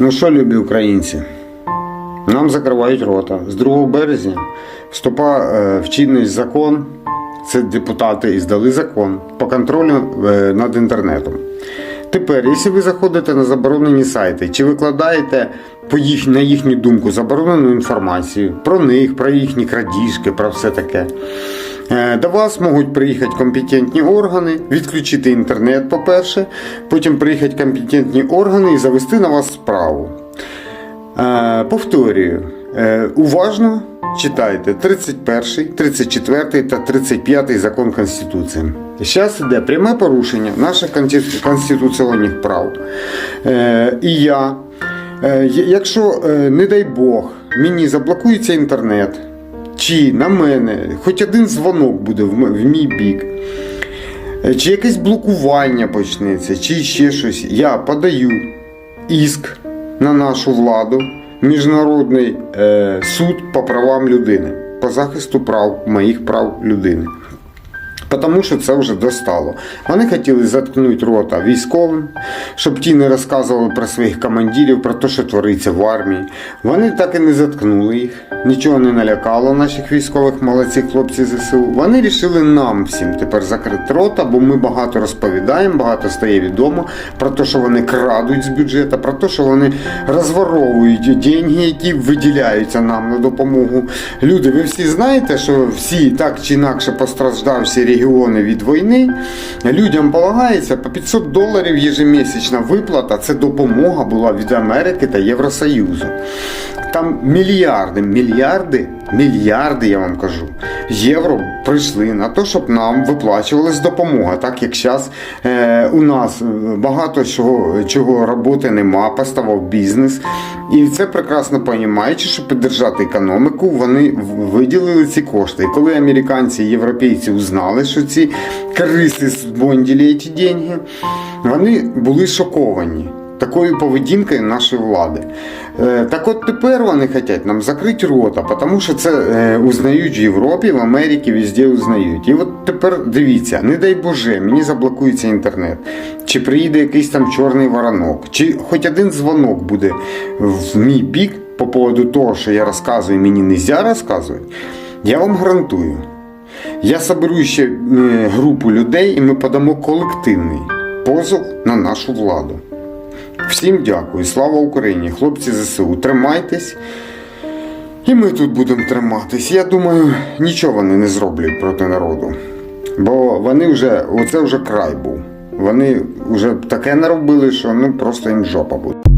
Ну що, любі українці? Нам закривають рота. З 2 березня вступає в чинність закон. Це депутати і здали закон по контролю е, над інтернетом. Тепер, якщо ви заходите на заборонені сайти чи викладаєте по їх, на їхню думку заборонену інформацію про них, про їхні крадіжки, про все таке. Е, До вас можуть приїхати компетентні органи, відключити інтернет, по-перше, потім приїхати компетентні органи і завести на вас справу. Е, Повторюю, е, уважно читайте 31, 34 та 35 закон Конституції. Зараз йде пряме порушення наших конституційних прав. І я, якщо, не дай Бог, мені заблокується інтернет, чи на мене? Хоч один дзвонок буде в мій бік, е, чи якесь блокування почнеться, чи ще щось, я подаю іск на нашу владу, Міжнародний е, суд по правам людини, по захисту прав, моїх прав людини. Тому що це вже достало. Вони хотіли заткнути рота військовим, щоб ті не розказували про своїх командирів, про те, що твориться в армії. Вони так і не заткнули їх, нічого не налякало наших військових, молодці хлопці ЗСУ. Вони вирішили нам всім тепер закрити рота, бо ми багато розповідаємо, багато стає відомо про те, що вони крадуть з бюджету, про те, що вони розворовують деньги, які виділяються нам на допомогу. Люди, ви всі знаєте, що всі так чи інакше постраждавші регіони від війни, людям полагається по 500 доларів єжемісячна виплата. Це допомога була від Америки та Євросоюзу. Там мільярди, мільярди, мільярди, я вам кажу, євро прийшли на те, щоб нам виплачувалась допомога. Так як зараз е, у нас е, багато чого, чого роботи нема, поставав бізнес. І це прекрасно розуміючи, що підтримати економіку, вони виділили ці кошти. І коли американці і європейці узнали, що ці криси збонділи ці деньги, вони були шоковані такою поведінкою нашої влади. Е, Так от тепер вони хочуть нам закрити рота, тому що це е, узнають в Європі, в Америці, везде узнають. І от тепер дивіться, не дай Боже, мені заблокується інтернет, чи приїде якийсь там чорний воронок, чи хоч один дзвонок буде в мій бік по поводу того, що я розказую, мені не можна розказувати, я вам гарантую. Я соберу ще е, групу людей і ми подамо колективний позов на нашу владу. Всім дякую, слава Україні, хлопці ЗСУ, тримайтесь. І ми тут будемо триматись. Я думаю, нічого вони не зроблять проти народу. Бо вони вже, оце вже край був. Вони вже таке наробили, що ну просто їм жопа буде.